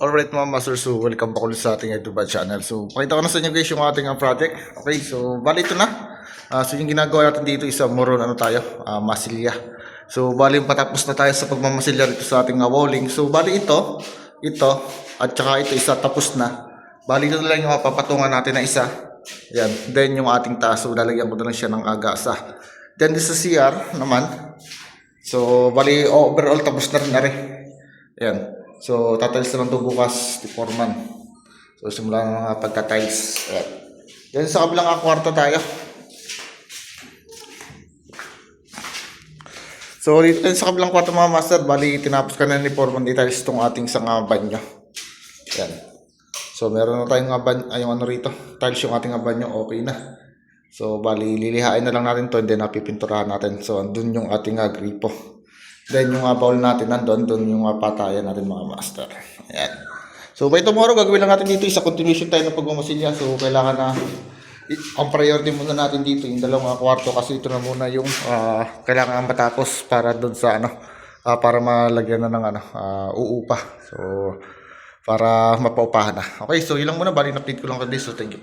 Alright mga master, so welcome back ulit sa ating YouTube channel. So pakita ko na sa inyo guys yung ating uh, project. Okay, so bali ito na. Ah, so yung ginagawa natin dito is uh, moron ano tayo, ah, masilya. So bali patapos na tayo sa pagmamasilya dito sa ating uh, walling. So bali ito, ito, at saka ito isa tapos na. Bali ito lang yung mapapatungan natin na isa. Yan, then yung ating taas, so lalagyan ko na lang siya ng agasa. Then sa CR naman, So, bali, overall, tapos na rin na rin. Ayan. So, tatiles na lang ito bukas, di foreman. So, simula ng mga pagtatiles. Ayan. Yan sa kabilang ah, kwarto tayo. So, dito din sa kabilang kwarto mga master, bali, tinapos ka na ni foreman details itong ating isang uh, banyo. Ayan. So, meron na tayong uh, ban- ay, yung ano rito. Tiles yung ating banyo, okay na. So, bali, lilihain na lang natin to and then napipinturahan natin. So, andun yung ating uh, gripo. Then, yung uh, bowl natin nandun, dun yung uh, patayan natin mga master. Ayan. So, by tomorrow, gagawin lang natin dito isa continuation tayo ng pagmamasilya. So, kailangan na, ang priority muna natin dito, yung dalawang uh, kwarto kasi ito na muna yung uh, kailangan matapos para doon sa ano, ah, para malagyan na ng ano, ah, uupa. So, para mapaupahan na. Okay, so yun lang muna. Bali, na-update ko lang kayo. So, thank you po.